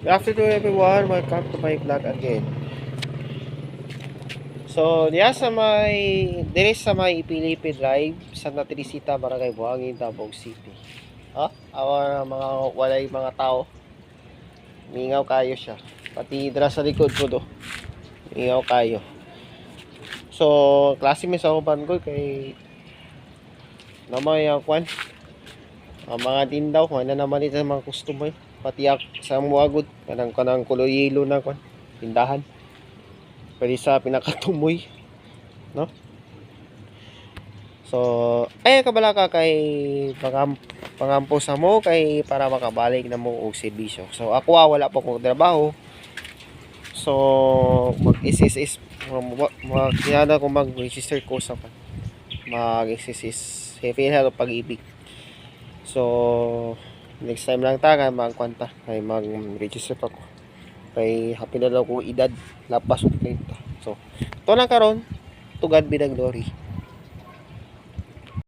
Good afternoon everyone, welcome to my vlog again. So, diya sa may, dire sa may Ipilipi Drive, Santa Teresita, Barangay Buhangin, Davao City. Ha? Awa mga walay mga tao. Mingaw kayo siya. Pati dira sa likod ko do. Mingaw kayo. So, klase mi sa ko kay namay ang kwan. Ang mga tindaw, kung ano naman ito mga customer. Pati ak sa muagod, kanang kanang kuloy yelo na kwan. Tindahan. Pwede sa pinakatumoy. No? So, ay kabala ka kay pangam, pangampo sa mo kay para makabalik na mo og serbisyo. So, ako ah, wala pa kong trabaho. So, mag-SSS mag-kiyana ko mag-register ko sa kwan. mag-SSS Heavy Health Pag-ibig. So, next time lang ta kay magkwanta kay mag-register pa ko. Kay happy na daw ko edad lapas 30. So, ito lang karon to God be the glory.